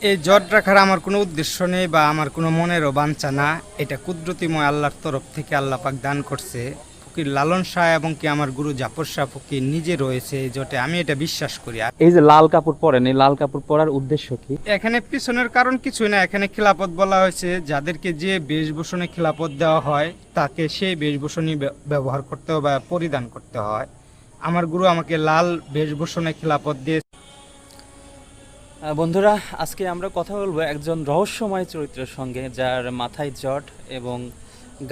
এই জট রাখার আমার কোনো উদ্দেশ্য নেই বা আমার কোনো মনেরও বাঞ্ছা না। এটা কুদরতিময় আল্লাহর তরফ থেকে আল্লাহ পাক দান করছে। ফকির লালন শাহ এবং কি আমার গুরু জাফর শাহ ফকির নিজে রয়েছে এই জটে। আমি এটা বিশ্বাস করি। এই যে লাল কাপড় পরেন এই লাল কাপড় পরার উদ্দেশ্য কি? এখানে পিছনের কারণ কিছুই না। এখানে খিলাপত বলা হয়েছে যাদেরকে যে বেশভূষণে খিলাপত দেওয়া হয় তাকে সেই বেশভূষণই ব্য- ব্যবহার করতে হয় বা পরিধান করতে হয়। আমার গুরু আমাকে লাল বেশভূষণে খিলাপত দিয়ে বন্ধুরা আজকে আমরা কথা বলব একজন রহস্যময় চরিত্রের সঙ্গে যার মাথায় জট এবং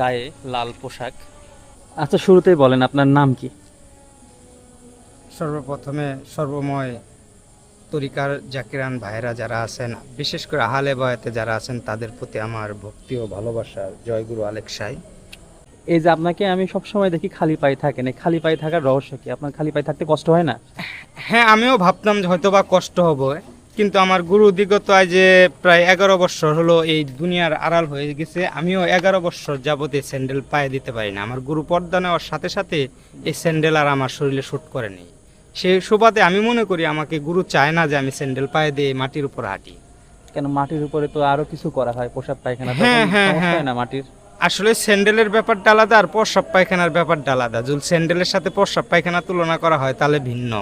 গায়ে লাল পোশাক। আচ্ছা শুরুতেই বলেন আপনার নাম কি? সর্বপ্রথমে সর্বময় তরিকার জাকিরান ভাইরা যারা আছেন বিশেষ করে আহালে বয়াতে যারা আছেন তাদের প্রতি আমার ভক্তি ও ভালোবাসা। জয়গুরু আলেক সাই এই যে আপনাকে আমি সবসময় দেখি খালি পায়ে থাকেন এই খালি পায়ে থাকার রহস্য কি? আপনার খালি পায়ে থাকতে কষ্ট হয় না? হ্যাঁ আমিও ভাবতাম যে হয়তো বা কষ্ট হবে। কিন্তু আমার গুরু দিগত আজ যে প্রায় এগারো বছর হলো এই দুনিয়ার আড়াল হয়ে গেছে আমিও এগারো বছর যাবত স্যান্ডেল পায়ে দিতে পারি না। আমার গুরু পর্দা নেওয়ার সাথে সাথে এই স্যান্ডেল আর আমার শরীরে শ্যুট করেনি সেই সুবাদে আমি মনে করি আমাকে গুরু চায় না যে আমি স্যান্ডেল পায়ে দিয়ে মাটির উপর হাঁটি। কেন মাটির উপরে তো আরও কিছু করা হয় পোশাক পায়খানা? হ্যাঁ, হ্যাঁ, হ্যাঁ। না মাটির? আসলে স্যান্ডেলের ব্যাপারটা আলাদা আর প্রস্রাব পায়খানার ব্যাপারটা আলাদা। যদি স্যান্ডেলের সাথে প্রস্রাব পায়খানা তুলনা করা হয় তাহলে ভিন্ন।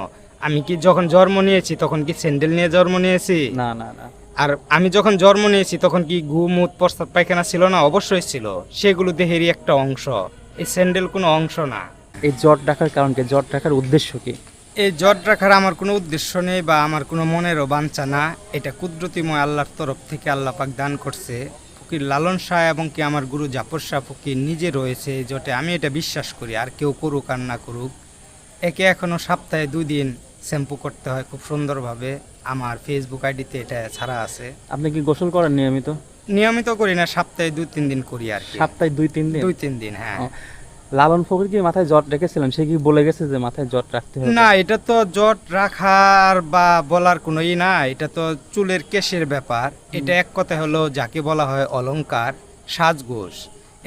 আমি কি যখন জন্ম নিয়েছি তখন কি স্যান্ডেল নিয়ে জন্ম নিয়েছি? না না না। আর আমি যখন জন্ম নিয়েছি তখন কি গু মুত প্রস্তাব পায়খানা ছিল না? অবশ্যই ছিল। সেগুলো দেহেরই একটা অংশ। এই স্যান্ডেল কোনো অংশ না। এই জট রাখার কারণ কি? জট রাখার উদ্দেশ্য কি? এই জট রাখার আমার কোনো উদ্দেশ্য নেই বা আমার কোনো মনেরও বাঞ্ছা না। এটা কুদরতিময় আল্লাহর তরফ থেকে আল্লাহ পাক দান করছে। ফকির লালন শাহ এবং কি আমার গুরু জাফর শাহ ফকির নিজে রয়েছে জটে। আমি এটা বিশ্বাস করি আর কেউ করুক আর না করুক। একে এখনও সপ্তাহে দুই দিন শ্যাম্পু করতে হয় খুব সুন্দরভাবে। আমার ফেসবুক আইডিতে এটা ছাড়া আছে। আপনি কি গোসল করেন নিয়মিত? নিয়মিত করি না সপ্তাহে দুই তিন দিন করি আর কি। সপ্তাহে দুই তিন দিন? দুই তিন দিন হ্যাঁ। লালন ফকির কি মাথায় জট রেখেছিলেন? সে কি বলে গেছে যে মাথায় জট রাখতে হবে? না এটা তো জট রাখার বা বলার কোনো ই না এটা তো চুলের কেশের ব্যাপার। এটা এক কথা হলো যাকে বলা হয় অলংকার সাজগোষ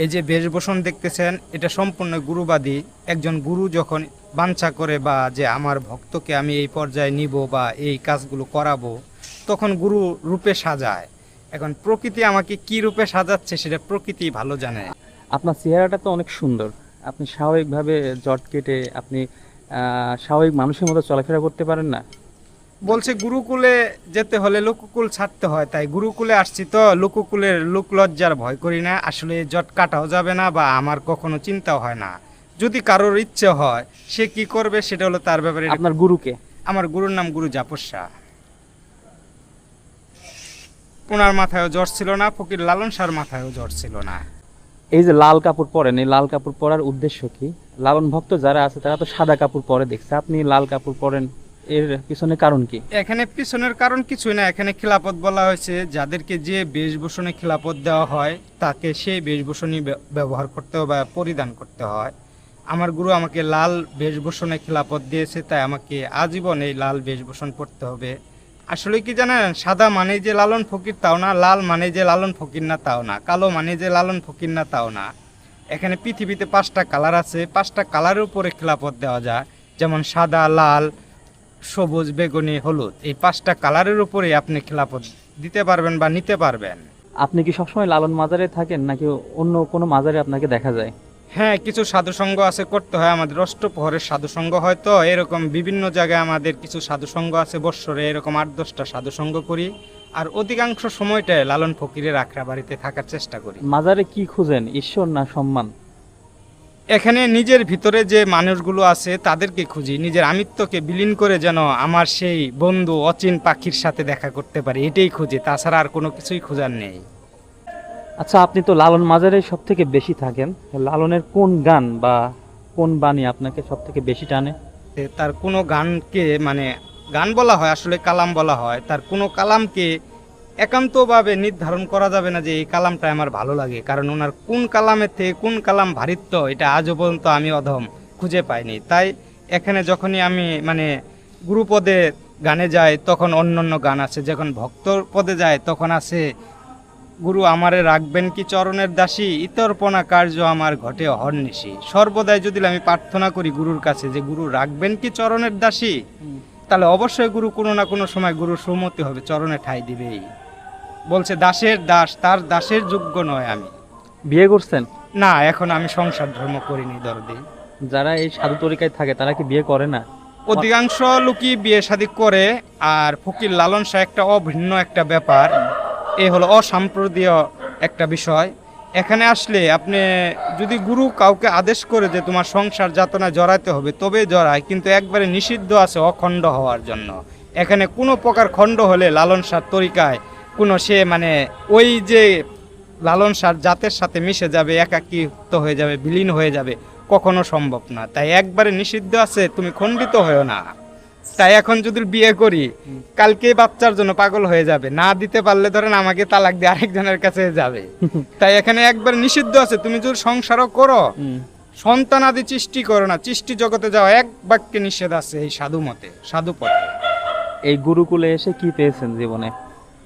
এই যে বেশভূষণ দেখতেছেন এটা সম্পূর্ণ গুরুবাদী। একজন গুরু যখন বাঞ্ছা করে বা যে আমার ভক্তকে আমি এই পর্যায়ে নিব বা এই কাজগুলো করাবো তখন গুরু রূপে সাজায়। এখন প্রকৃতি আমাকে কি রূপে সাজাচ্ছে সেটা প্রকৃতি ভালো জানে। আপনার চেহারাটা তো অনেক সুন্দর। আপনি স্বাভাবিকভাবে জট কেটে আপনি স্বাভাবিক মানুষের মতো চলাফেরা করতে পারেন না? বলছে গুরুকুলে যেতে হলে লোককুল ছাড়তে হয় তাই গুরুকুলে আসছি তো লোককুলের লোক লজ্জার ভয় করি না। আসলে জট কাটাও যাবে না বা আমার কখনো চিন্তাও হয় না। যদি কারোর ইচ্ছে হয় সে কি করবে? সেটা হলো তার ব্যাপারে আপনার গুরুকে? আমার গুরুর নাম গুরু শাহ। ওনার মাথায়ও জ্বর ছিল না ফকির লালন শাহর মাথায়ও জ্বর ছিল না। এই যে লাল কাপড় পরেন এই লাল কাপড় পরার উদ্দেশ্য কি? লালন ভক্ত যারা আছে তারা তো সাদা কাপড় পরে দেখছে। আপনি লাল কাপড় পরেন এর পিছনে কারণ কি? এখানে পিছনের কারণ কিছুই না। এখানে খিলাপত বলা হয়েছে যাদেরকে যে বেশভূষণে খিলাপত দেওয়া হয় তাকে সেই বেশভূষণই ব্য- ব্যবহার করতে হয় বা পরিধান করতে হয়। আমার গুরু আমাকে লাল বেশভূষণে খিলাপত দিয়েছে, তাই আমাকে আজীবন এই লাল বেশভূষণ পড়তে হবে। আসলে কি জানেন, সাদা মানে যে লালন ফকির তাও না, লাল মানে যে লালন ফকির না তাও না, কালো মানে যে লালন ফকির না তাও না। এখানে পৃথিবীতে পাঁচটা কালার আছে, পাঁচটা কালারের উপরে খিলাপত দেওয়া যায়, যেমন সাদা, লাল, সবুজ, বেগুনি, হলুদ। এই পাঁচটা কালারের উপরে আপনি খিলাপত দিতে পারবেন বা নিতে পারবেন। আপনি কি সবসময় লালন মাজারে থাকেন, নাকি অন্য কোনো মাজারে আপনাকে দেখা যায়? হ্যাঁ কিছু সাধুসঙ্গ আছে করতে হয় আমাদের। অষ্টপ্রহরের সাধুসঙ্গ হয়তো এরকম বিভিন্ন জায়গায় আমাদের কিছু সাধুসঙ্গ আছে বৎসরে এরকম আট দশটা সাধুসঙ্গ করি। আর অধিকাংশ সময়টায় লালন ফকিরের আখড়া বাড়িতে থাকার চেষ্টা করি। মাজারে কি খুঁজেন ঈশ্বর না সম্মান? এখানে নিজের ভিতরে যে মানুষগুলো আছে তাদেরকে খুঁজি। নিজের আমিত্বকে বিলীন করে যেন আমার সেই বন্ধু অচিন পাখির সাথে দেখা করতে পারি এটাই খুঁজি। তাছাড়া আর কোনো কিছুই খোঁজার নেই। আচ্ছা আপনি তো লালন মাজারে সব থেকে বেশি থাকেন। লালনের কোন গান বা কোন বাণী আপনাকে সব থেকে বেশি টানে? তার কোনো গানকে মানে গান বলা হয়, আসলে কালাম বলা হয়, তার কোনো কালামকে একান্তভাবে নির্ধারণ করা যাবে না যে এই কালামটা আমার ভালো লাগে, কারণ ওনার কোন কালামের থেকে কোন কালাম ভারিত্ব, এটা আজও পর্যন্ত আমি অধম খুঁজে পাইনি। তাই এখানে যখনই আমি মানে গুরুপদে গানে যাই, তখন অন্য অন্য গান আছে, যখন ভক্তর পদে যায় তখন আছে গুরু আমারে রাখবেন কি চরণের দাসী? ইতর্পণা কার্য আমার ঘটে অহর্নিশি। সর্বদাই যদি আমি প্রার্থনা করি গুরুর কাছে যে গুরু রাখবেন কি চরণের দাসী? তাহলে অবশ্যই গুরু কোনো না কোনো সময় গুরু সুমতি হবে চরণে ঠাই দিবেই। বলছে দাসের দাস তার দাসের যোগ্য নয় আমি। বিয়ে করছেন? না এখন আমি সংসার ধর্ম করিনি দরদি। যারা এই সাধু তরিকায় থাকে তারা কি বিয়ে করে না? অধিকাংশ লোকই বিয়ে শাদী করে আর ফকির লালন শাহ একটা অভিন্ন একটা ব্যাপার। এ হলো অসাম্প্রদীয় একটা বিষয়। এখানে আসলে আপনি যদি গুরু কাউকে আদেশ করে যে তোমার সংসার যাতনায় জড়াইতে হবে, তবে জড়ায়, কিন্তু একবারে নিষিদ্ধ আছে অখণ্ড হওয়ার জন্য। এখানে কোনো প্রকার খণ্ড হলে লালন শাহ তরিকায় কোনো সে মানে ওই যে লালন শাহ জাতের সাথে মিশে যাবে, একাকিত্ব হয়ে যাবে, বিলীন হয়ে যাবে, কখনো সম্ভব না। তাই একবারে নিষিদ্ধ আছে, তুমি খণ্ডিত হয়েও না। তাই এখন যদি বিয়ে করি কালকে বাচ্চার জন্য পাগল হয়ে যাবে। না দিতে পারলে ধরেন আমাকে তালাক দিয়ে আরেকজনের কাছে যাবে। তাই এখানে একবার নিষিদ্ধ আছে তুমি যদি সংসারও করো সন্তান আদি সৃষ্টি করো না সৃষ্টি জগতে যাওয়া এক বাক্যে নিষেধ আছে এই সাধু মতে সাধু পথে। এই গুরুকুলে এসে কি পেয়েছেন জীবনে?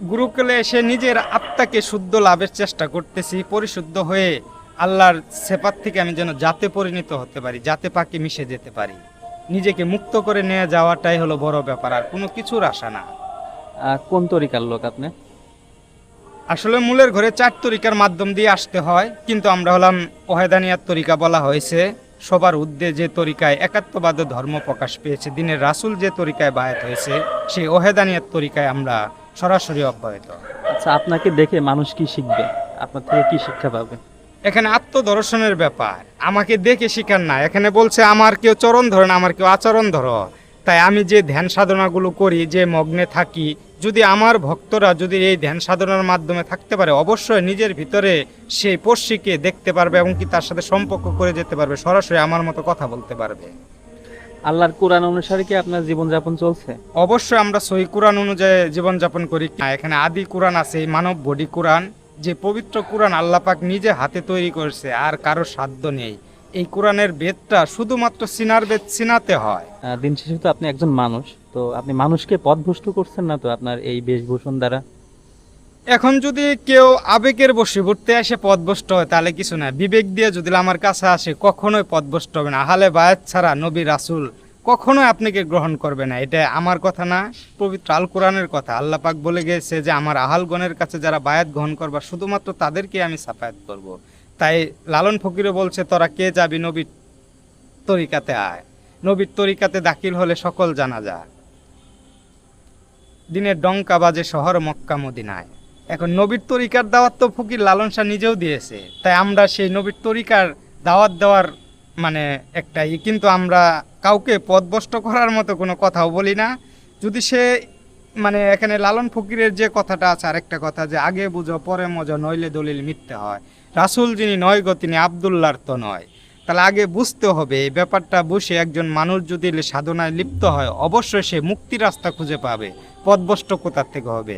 গুরুকুলে এসে নিজের আত্মাকে শুদ্ধ লাভের চেষ্টা করতেছি পরিশুদ্ধ হয়ে আল্লাহর সেপাত থেকে আমি যেন যাতে পরিণত হতে পারি যাতে পাকে মিশে যেতে পারি। নিজেকে মুক্ত করে নিয়ে যাওয়াটাই হলো বড় ব্যাপার আর কোনো কিছুর আশা না। কোন তরিকার লোক আপনি? আসলে মূলের ঘরে চার তরিকার মাধ্যম দিয়ে আসতে হয় কিন্তু আমরা হলাম ওহেদানিয়ার তরিকা বলা হয়েছে। সবার উদ্দে যে তরিকায় একাত্মবাদ ধর্ম প্রকাশ পেয়েছে দিনের রাসূল যে তরিকায় বায়াত হয়েছে সেই ওহেদানিয়ার তরিকায় আমরা সরাসরি অব্যাহত। আচ্ছা আপনাকে দেখে মানুষ কি শিখবে? আপনার থেকে কি শিক্ষা পাবে? এখানে আত্মদর্শনের ব্যাপার। আমাকে দেখে শিখার না। এখানে বলছে আমার কেউ চরণ ধরে না আমার কেউ আচরণ ধরো। তাই আমি যে ধ্যান সাধনাগুলো করি যে মগ্নে থাকি যদি আমার ভক্তরা যদি এই ধ্যান সাধনার মাধ্যমে থাকতে পারে অবশ্যই নিজের ভিতরে সেই পড়শিকে দেখতে পারবে এবং কি তার সাথে সম্পর্ক করে যেতে পারবে সরাসরি আমার মতো কথা বলতে পারবে। আল্লাহর কোরআন অনুসারে কি আপনার জীবনযাপন চলছে? অবশ্যই আমরা সহি কোরআন অনুযায়ী জীবনযাপন করি। না, এখানে আদি কোরআন আছে এই মানব বডি কোরআন। যে পবিত্র কোরআন আল্লাহ পাক নিজে হাতে তৈরি করেছে আর কারও সাধ্য নেই। এই কোরআনের বেদটা শুধুমাত্র সিনার বেদ সিনাতে হয়। দিন শেষে তো আপনি একজন মানুষ তো আপনি মানুষকে পথভ্রষ্ট করছেন না তো আপনার এই বেশভূষণ দ্বারা? এখন যদি কেউ আবেগের বশীভূতে এসে পদভষ্ট হয় তাহলে কিছু না। বিবেক দিয়ে যদি আমার কাছে আসে কখনোই পদভষ্ট হবে না। আহলে বায়াত ছাড়া নবী রাসূল কখনোই আপনাকে গ্রহণ করবে না। এটা আমার কথা না, পবিত্র আল কোরআনের কথা। আল্লাহ পাক বলে গেছে যে, আমার আহালগণের কাছে যারা বায়াত গ্রহণ করবা, শুধুমাত্র তাদেরকে আমি সাফায়াত করব। তাই লালন ফকিরও বলছে, তোরা কে যাবি নবীর তরিকাতে আয়। নবীর তরিকাতে দাখিল হলে সকল জানা যায়। দিনের ডঙ্কা বাজে শহর মক্কা মদিনায়। এখন নবীর তরিকার দাওয়াত তো ফকির লালন শাহ নিজেও দিয়েছে। তাই আমরা সেই নবীর তরিকার দাওয়াত দেওয়ার মানে একটা কিন্তু আমরা কাউকে পদভষ্ট করার মতো কোনো কথাও বলি না। যদি সে মানে এখানে লালন ফকিরের যে কথাটা আছে আরেকটা কথা যে, আগে বুঝো, পরে মজা, নইলে দলিল মিথ্যে হয়। রাসূল যিনি নয় গো, তিনি আবদুল্লার তো নয়। তাহলে আগে বুঝতে হবে, এই ব্যাপারটা বসে একজন মানুষ যদি সাধনায় লিপ্ত হয়, অবশ্যই সে মুক্তির রাস্তা খুঁজে পাবে। পদভষ্ট কোথার থেকে হবে?